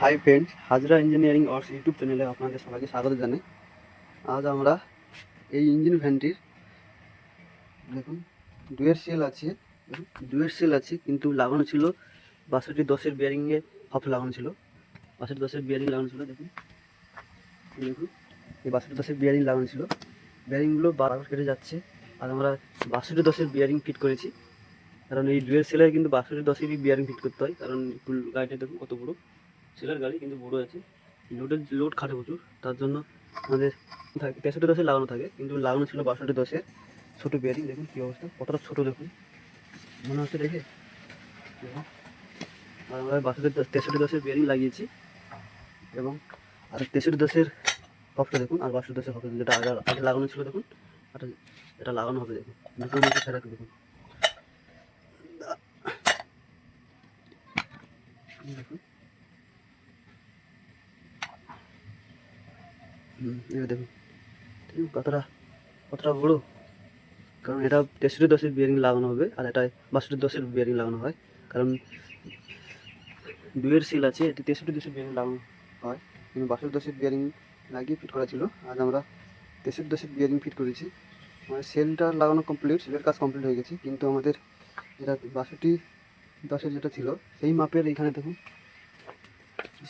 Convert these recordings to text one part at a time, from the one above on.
High friends Hazra engineering অর্স YouTube চ্যানেলে আপনাদের সবাইকে স্বাগত জানাই। আজ আমরা এই ইঞ্জিন ভ্যানটির দেখুন ডুয়ের সেল আছে ডুয়ের সেল আছে, কিন্তু লাগানো ছিল, বাষট্টি দশের বিয়ারিংয়ে হফ লাগানো ছিল। বাষট্টি দশের বিয়ারিং লাগানো ছিল, দেখুন দেখুন, এই বাষট্টি দশের বিয়ারিং লাগানো ছিল। বিয়ারিংগুলো বারবার কেটে যাচ্ছে, আর আমরা বাষট্টি দশের বিয়ারিং ফিট করেছি। কারণ এই ডুয়ের সেলের কিন্তু বাষট্টি দশেরই বিয়ারিং ফিট করতে হয়, কারণ গাড়িটা দেখুন কত বড়ো। সেলার গাড়ি, কিন্তু বড় আছে। লোডের লোড খাটে প্রচুর। তার জন্য আমাদের তেষট্টি দশে লাগানো থাকে, কিন্তু লাগানো ছিল বাষট্টি দশে ছোটো বিয়ারিং দেখুন কী অবস্থা, কতটা ছোটো দেখুন। মনে হচ্ছে দেখে। আর আমরা বাষট্টি দশ তেষট্টি দশের বিয়ারিং লাগিয়েছি। এবং আর তেষট্টি দশের হপটা দেখুন, আর বাষট্টি দশের হপটা, যেটা আগে আগে লাগানো ছিল দেখুন, আর এটা লাগানো হবে দেখুন। দুটো মধ্যে ফেরাক দেখুন। দেখুন। হুম এবার দেখুন কতটা কতটা বড় কারণ এটা তেষট্টি দশের বিয়ারিং লাগানো হবে, আর এটা বাষট্টি দশের বিয়ারিং লাগানো হয়। কারণ দুয়ের সিল আছে, এটি তেষট্টি দশের বিয়ারিং লাগানো হয়। কিন্তু বাষট্টি দশের বিয়ারিং লাগিয়ে ফিট করা ছিল। আজ আমরা তেষট্টি দশের বিয়ারিং ফিট করেছি। মানে সেলটা লাগানো কমপ্লিট সেলের কাজ কমপ্লিট হয়ে গেছে। কিন্তু আমাদের যেটা বাষট্টি দশের যেটা ছিল, সেই মাপের এখানে দেখুন।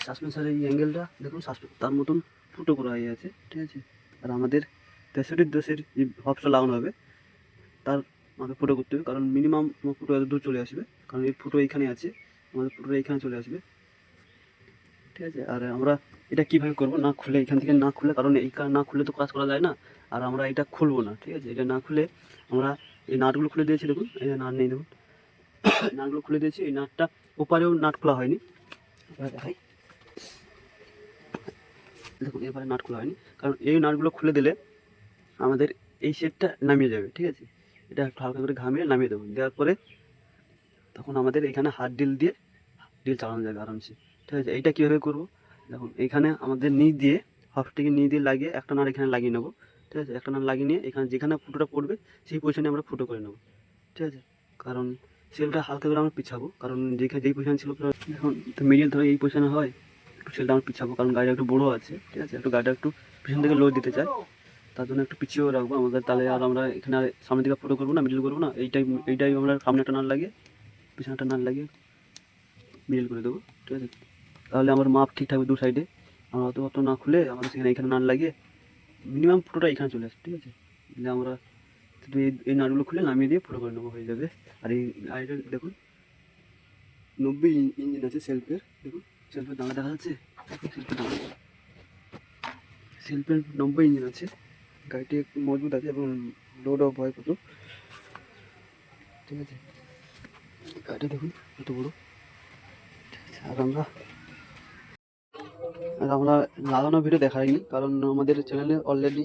সাসপেন্সারের এই অ্যাঙ্গেলটা দেখুন সাসপেন্স তার মতন ফুটো করা হয়ে আছে ঠিক আছে? আর আমাদের তেষট্টি দশের যে হবসটা লাগানো হবে, তার আমাকে ফুটো করতে হবে, কারণ মিনিমাম আমার ফুটো এত দূর চলে আসবে, কারণ এই ফুটো এইখানে আছে, আমাদের ফুটোটা এইখানে চলে আসবে। ঠিক আছে? আর আমরা এটা কীভাবে করব না খুলে, এখান থেকে না খুলে, কারণ এই না খুলে তো কাজ করা যায় না, আর আমরা এটা খুলবো না, ঠিক আছে? এটা না খুলে আমরা এই নাটগুলো খুলে দিয়েছি, দেখুন, এই নাট নেই, দেখুন। নাটগুলো খুলে দিয়েছি, এই নাটটা ওপারেও নাট খোলা হয়নি। দেখাই। দেখুন এবারে নাট খোলা হয়নি। কারণ এই নাটগুলো খুলে দিলে আমাদের এই সেটটা নামিয়ে যাবে, ঠিক আছে? এটা হালকা করে ঘামিয়ে নামিয়ে দেবো। দেওয়ার পরে তখন আমাদের এখানে হাত ডিল দিয়ে ডিল চালানো যাবে আরামসে, ঠিক আছে? এইটা কীভাবে করব? দেখুন এইখানে আমাদের নিচ দিয়ে হাফটিকে নিচ দিয়ে লাগিয়ে একটা নাট এখানে লাগিয়ে নেব, ঠিক আছে? একটা নাট লাগিয়ে নিয়ে এখানে যেখানে ফুটোটা পড়বে সেই পজিশনে আমরা ফুটো করে নেব, ঠিক আছে? কারণ সেলটা হালকা করে আমরা পিছাবো, কারণ যেখানে যেই পজিশন ছিল এখন তো মিডিয়াম ধরে এই পজিশনে হয় সেলটা আমরা পিছাবো কারণ গাড়িটা একটু বড়ো আছে, ঠিক আছে? একটু গাড়িটা একটু পিছন থেকে লোড দিতে চাই তার জন্য একটু পিছিয়েও রাখব আমাদের, তাহলে আর আমরা এখানে সামনের দিকে ফটো করব না মিডিল করব না এইটাই এইটাই আমরা সামনে একটা নাট লাগিয়ে, পিছনে একটা নাট লাগিয়ে মিডিল করে দেবো, ঠিক আছে? তাহলে আমার মাপ ঠিক থাকবে দু সাইডে আমরা অত অত না খুলে আমরা সেখানে এখানে নাট লাগিয়ে মিনিমাম ফটোটা এখানে চলে আসবে, ঠিক আছে? তাহলে আমরা শুধু এই এই নাটগুলো খুলে নামিয়ে দিয়ে ফটো করে নেব, হয়ে যাবে। আর এই গাড়িটা দেখুন, নব্বই ইঞ্জিন আছে সেলফের দেখুন। সেলফের দাঁড়া দেখা যাচ্ছে? দাঁড়া সেলফের নব্বই ইঞ্জিন আছে। গাড়িটি মজবুত আছে এবং লোড অফ হয় কত ঠিক আছে? গাড়িটা দেখুন কত বড়। আর আমরা আর আমরা লাগানো ভিডিও দেখাইনি কারণ আমাদের চ্যানেলে অলরেডি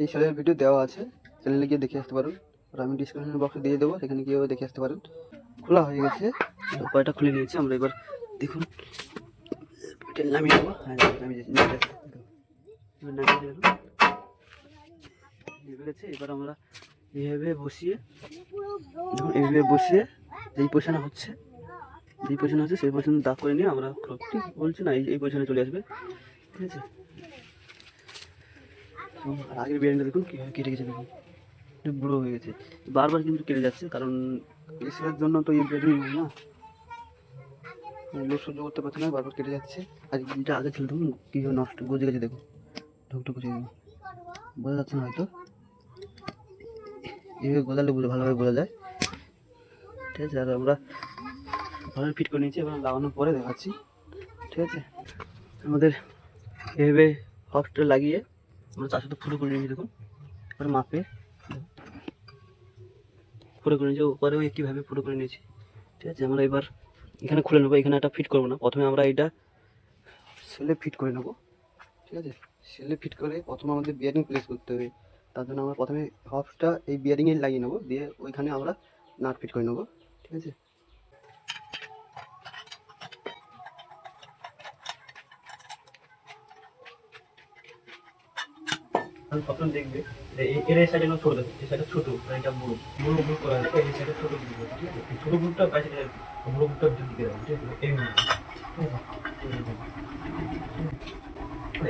এই সেলের ভিডিও দেওয়া আছে। চ্যানেলে গিয়ে দেখে আসতে পারেন। আর আমি ডিসক্রিপশন বক্সে দিয়ে দেবো, সেখানে গিয়েও দেখে আসতে পারেন। খোলা হয়ে গেছে। কয়টা খুলে নিয়েছি, আমরা এবার দেখুন। এটা নামিয়ে দেবো হ্যাঁ নামিয়ে নামিয়ে দিয়েছি। এবার আমরা এইভাবে বসিয়ে, দেখুন, এইভাবে বসিয়ে যেই পয়সাটা হচ্ছে, যেই পয়সা হচ্ছে, সেই পয়সা দাগ করে নিয়ে আমরা ঠিক বলছি না, এই পয়সাটা চলে আসবে। ঠিক আছে? আর আগের বিরিয়ানিটা দেখুন, কীভাবে কেটে গেছে, দেখুন। বুড়ো হয়ে গেছে। বারবার কিন্তু কেটে যাচ্ছে, কারণ এসির জন্য তো এই বিরিয়ানি না। লোক সহ্য করতে পারছে না, বারবার কেটে যাচ্ছে। আর যেটা আগে ছিল, দেখুন কীভাবে নষ্ট, গজে গেছে, দেখুন। ঢুকটুক গজে গেছে বোঝা যাচ্ছে না হয়তো। এইভাবে গোজালে বুঝে, ভালোভাবে বোঝা যায়। ঠিক আছে আর আমরা ভালো ফিট করে নিয়েছি এবং লাগানোর পরে দেখাচ্ছি। ঠিক আছে? আমাদের এভাবে হবসটা লাগিয়ে আমরা চার সাথে ফুটো করে নিয়েছি, দেখুন। এবার মাপে ফুটো করে নিয়েছি ওপরেও একইভাবে ফুটো করে নিয়েছি। ঠিক আছে, আমরা এবার এখানে খুলে নেব, এখানে একটা ফিট করব না। প্রথমে আমরা এটা সেলে ফিট করে নেব, ঠিক আছে? সেলে ফিট করে প্রথমে আমাদের বিয়ারিং প্লেস করতে হবে। তার জন্য আমরা প্রথমে হফটা এই বিয়ারিংয়ে লাগিয়ে নেব, দিয়ে ওইখানে আমরা নাট ফিট করে নেব, ঠিক আছে? আমি প্রথম দেখবে যে এর এই সাইডে ছোট দেখবে এই সাইডে ছোট মানে এটা বড় বড় গ্রুপ করা আছে এই সাইডে ছোট গ্রুপ ঠিক আছে? ছোট গ্রুপটা পাশে বড় গ্রুপটা দিকে রাখবে ঠিক আছে? এই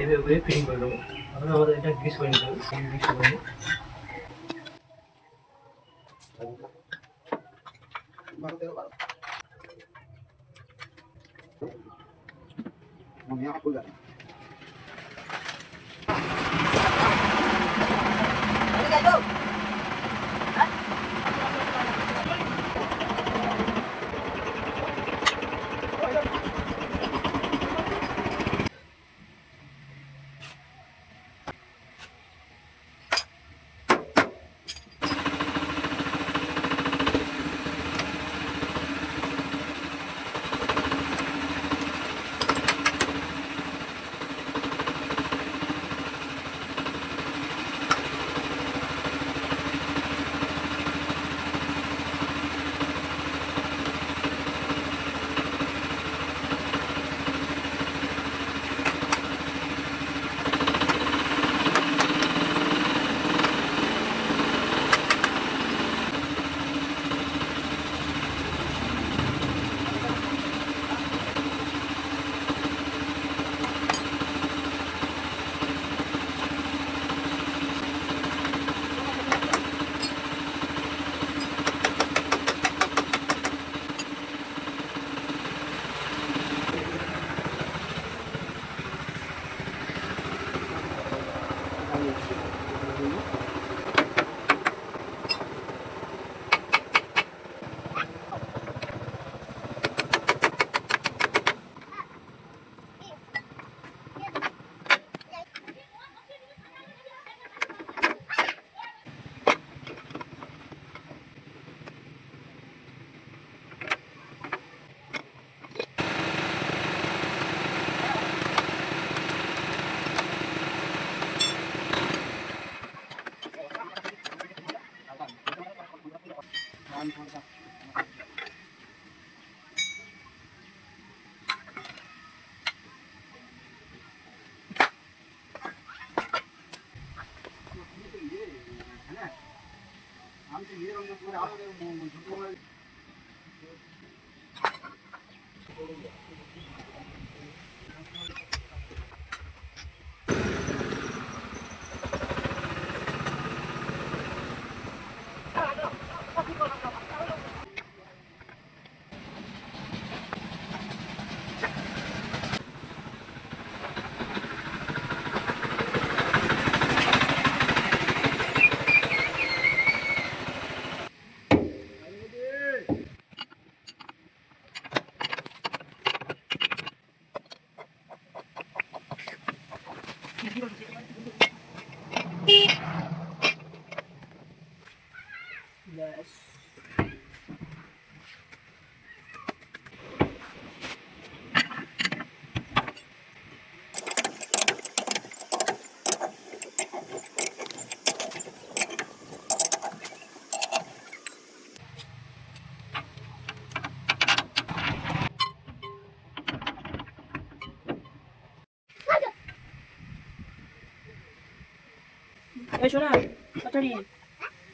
এইভাবে ফিটিং করে দেবো। আমরা আমাদের এটা গ্রিস করে নিতে হবে গ্রিস করে নেব Yeah, Thank you. 안 보자. 아무튼 이런 것들 아무래도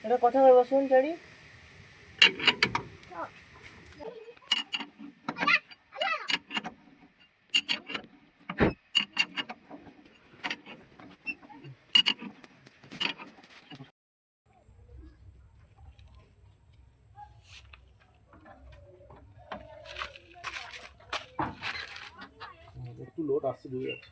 এটা কথা বলব একটু লোড আসছে দুই আছে